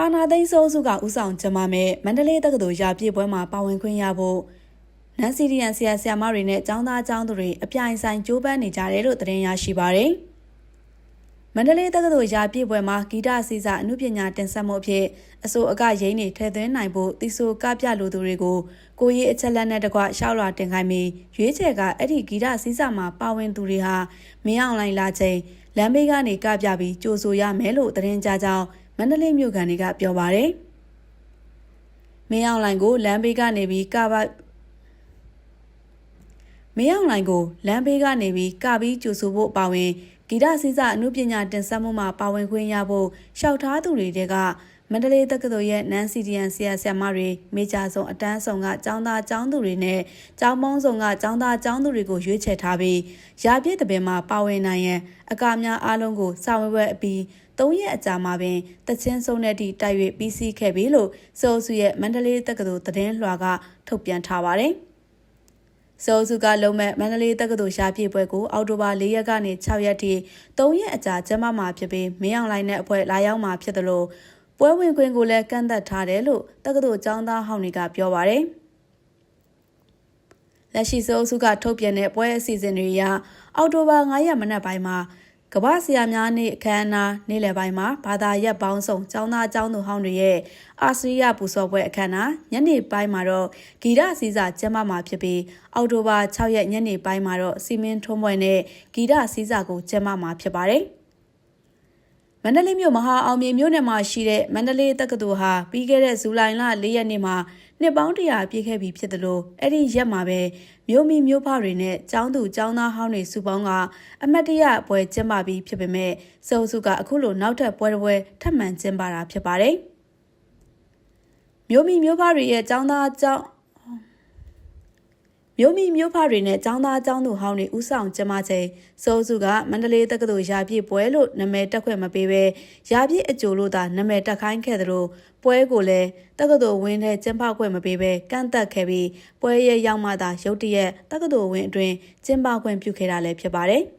အာနာသိန်းစိုးစုကဥဆောင်ကျင်းပမဲ့မန္တလေးတက္ကသိုလ်ရာပြည့်ပွဲမှာပါဝင်ခွင့်ရဖို့နန်စီရီယန်ဆရာဆရာမတွေနဲ့ចောင်းသားចောင်းသူတွေအပြိုင်ဆိုင်ကြိုးပမ်းနေကြတယ်လို့သတင်းရရှိပါရယ်။မန္တလေးတက္ကသိုလ်ရာပြည့်ပွဲမှာဂီတစီစာအမှုပညာတင်ဆက်မှုအဖြစ်အစိုးအကရင်းနေထည့်သွင်းနိုင်ဖို့တီဆိုကပြလူသူတွေကိုကိုရေးအချက်လက်နဲ့တကွရှောက်လာတင်ခိုင်းပြီးရွေးချယ်ကအဲ့ဒီဂီတစီစာမှာပါဝင်သူတွေဟာမင်းအောင်လိုင်းလာချိန်လမ်းဘေးကနေကပြပြီးကြိုဆိုရမယ်လို့သတင်းကြကြောင်း မန္တလေးမြို့ကန်တွေကပြောပါရယ်မင်းအောင်လိုင်ကိုလမ်းဘေးကနေပြီးကပါမင်းအောင်လိုင်ကိုလမ်းဘေးကနေပြီးကပြီးကြိုဆိုဖို့ပါဝင် ဂီတစီစာအမှုပညာတင်ဆက်မှုမှာပါဝင်ခွင့်ရဖို့လျှောက်ထားသူတွေတဲကမန္တလေးတက္ကသိုလ်ရဲ့ NCDN ဆရာဆရာမတွေမေဂျာဆောင်အတန်းဆောင်ကကျောင်းသားကျောင်းသူတွေနဲ့ကျောင်းပေါင်းဆောင်ကကျောင်းသားကျောင်းသူတွေကိုရွေးချယ်ထားပြီးရာပြည့်တပင်မှာပါဝင်နိုင်ရန်အကာများအားလုံးကိုစာဝဲဝဲအပြီး၃ရက်အကြာမှာပင်တချင်းဆုံးတဲ့အထိတိုက်၍ပြီးစီးခဲ့ပြီလို့စောစုရဲ့မန္တလေးတက္ကသိုလ်သတင်းလွှာကထုတ်ပြန်ထားပါတယ်။ စိုးစုကလုံးမဲ့မန္တလေးတက္ကသိုလ်ရှားပြည့်ပွဲကိုအောက်တိုဘာ၄ရက်ကနေ6ရက်ထိ၃ရက်အကြာကျင်းပမှာဖြစ်ပြီးမင်းအောင်လိုင်းနဲ့အဖွဲ့လာရောက်မှာဖြစ်တယ်လို့ပွဲဝင်ခွင့်ကိုလည်းကန့်သက်ထားတယ်လို့တက္ကသိုလ်ကျောင်းသားဟောင်းတွေကပြောပါရယ်လက်ရှိစိုးစုကထုတ်ပြန်တဲ့ပွဲအစီအစဉ်တွေအရအောက်တိုဘာ9ရက်မနက်ပိုင်းမှာ ကမ္ဘာဆရာများနေ့အခမ်းအနားနေ့လယ်ပိုင်းမှာဘာသာရပ်ပေါင်းစုံကျောင်းသားကျောင်းသူဟောင်းတွေရဲ့အာစရိယပူဇော်ပွဲအခမ်းအနားညနေပိုင်းမှာတော့ဂီတစီစာကျင်းပမှာဖြစ်ပြီးအောက်တိုဘာ6ရက်ညနေပိုင်းမှာတော့စီမင်းထုံးပွဲနဲ့ဂီတစီစာကိုကျင်းပမှာဖြစ်ပါတယ်။မန္တလေးမြို့မဟာအောင်မြေမြို့နယ်မှာရှိတဲ့မန္တလေးတက္ကသိုလ်ဟာပြီးခဲ့တဲ့ဇူလိုင်လ၄ရက်နေ့မှာ နှစ်ပေါင်းတရာပြည့်ခဲ့ပြီဖြစ်တယ်လို့အဲ့ဒီရက်မှာပဲမြို့မီမြို့ဖတွေနဲ့ចောင်းသူចောင်းသားဟောင်းတွေစုပေါင်းကအမတ်တရပွဲကျင်းပပြီးဖြစ်ပေမဲ့စုံစုကအခုလိုနောက်ထပ်ပွဲတစ်ပွဲထပ်မံကျင်းပတာဖြစ်ပါတယ်မြို့မီမြို့ဖတွေရဲ့ចောင်းသားចောင်း မြို့မီမြို့ဖတွေနဲ့ចောင်းသားចောင်းသူဟောင်းတွေဥဆောင်ကျမချိန်စိုးစုကမန္တလေးတက္ကသိုလ်ရာပြည့်ပွဲလို့နာမည်တက်ခွင့်မပေးဘဲရာပြည့်အကျိုးလို့သာနာမည်တက်ခိုင်းခဲ့သလိုပွဲကိုလည်းတက္ကသိုလ်ဝင်းထဲကျင်းပခွင့်မပေးဘဲကန့်သက်ခဲ့ပြီးပွဲရဲ့ရောက်မှသာရုတ်တရက်တက္ကသိုလ်ဝင်းအတွင်းကျင်းပခွင့်ပြုခဲ့တာလည်းဖြစ်ပါတယ်။